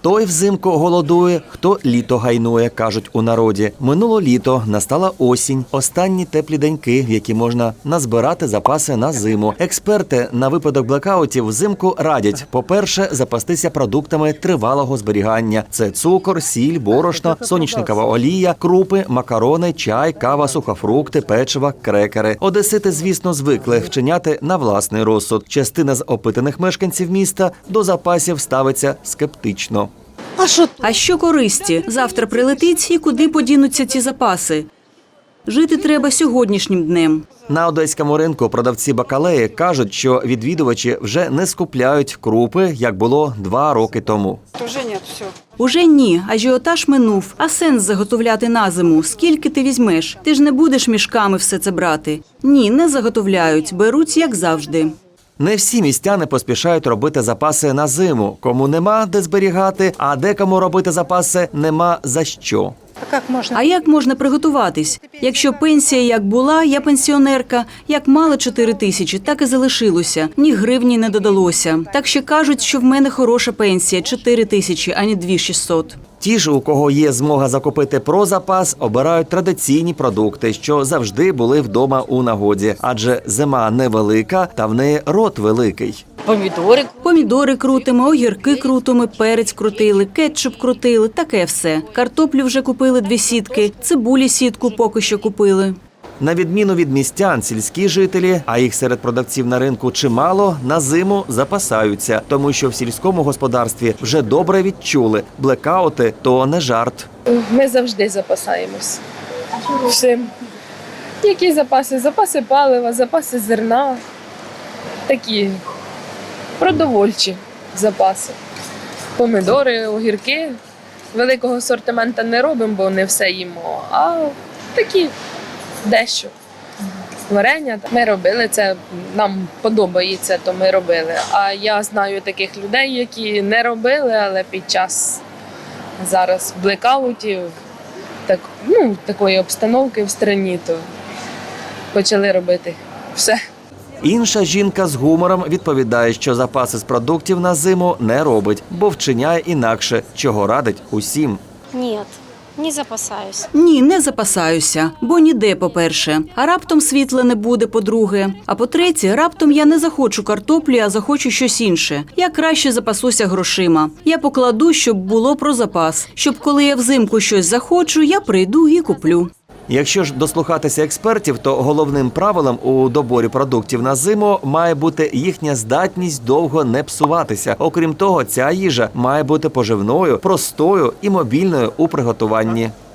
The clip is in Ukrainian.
Той взимку голодує, хто літо гайнує, кажуть у народі. Минуло літо, настала осінь, останні теплі деньки, в які можна назбирати запаси на зиму. Експерти на випадок блекаутів взимку радять: по-перше, запастися продуктами тривалого зберігання: це цукор, сіль, борошно, сонячникова олія, крупи, макарони, чай, кава, сухофрукти, печива, крекери. Одесити, звісно, звикли вчиняти на власний розсуд. Частина з опитаних мешканців міста до запасів ставиться скептично. А що А що користі? Завтра прилетить і куди подінуться ці запаси? Жити треба сьогоднішнім днем. На одеському ринку продавці бакалеї кажуть, що відвідувачі вже не скупляють крупи, як було два роки тому. Уже нет, все. Уже ні, ажіотаж минув. А сенс заготовляти на зиму. Скільки ти візьмеш? Ти ж не будеш мішками все це брати. Ні, не заготовляють, беруть як завжди. Не всі містяни поспішають робити запаси на зиму. Кому нема де зберігати, а декому робити запаси нема за що. А як можна приготуватись? Якщо пенсія як була, я пенсіонерка, як мала 4 тисячі, так і залишилося. Ні гривні не додалося. Так ще кажуть, що в мене хороша пенсія 4 тисячі, а не 2600. Ті ж, у кого є змога закупити про запас, обирають традиційні продукти, що завжди були вдома у нагоді, адже зима невелика, та в неї рот великий. Помидоры. Помідори крутимо, огірки крутимо, перець крутили, кетчуп крутили, таке все. Картоплю вже купили дві сітки, цибулі сітку поки що купили. На відміну від містян, сільські жителі, а їх серед продавців на ринку чимало, на зиму запасаються, тому що в сільському господарстві вже добре відчули блекаути то не жарт. Ми завжди запасаємось. Всім. Які запаси? Запаси палива, запаси зерна. Такі продовольчі запаси. Помидори, огірки. Великого асортимента не робимо, бо не все їмо. А такі дещо. Варення ми робили це, нам подобається, то ми робили. А я знаю таких людей, які не робили, але під час зараз блекаутів, так, ну, такої обстановки в страні, то почали робити все. Інша жінка з гумором відповідає, що запаси з продуктів на зиму не робить, бо вчиняє інакше, чого радить усім. Нет, не запасаюсь. Ні, не запасаюся, бо ніде, по-перше. А раптом світла не буде, по-друге. А по-третє, раптом я не захочу картоплі, а захочу щось інше. Я краще запасуся грошима. Я покладу, щоб було про запас. Щоб коли я взимку щось захочу, я прийду і куплю. Якщо ж дослухатися експертів, то головним правилом у доборі продуктів на зиму має бути їхня здатність довго не псуватися. Окрім того, ця їжа має бути поживною, простою і мобільною у приготуванні.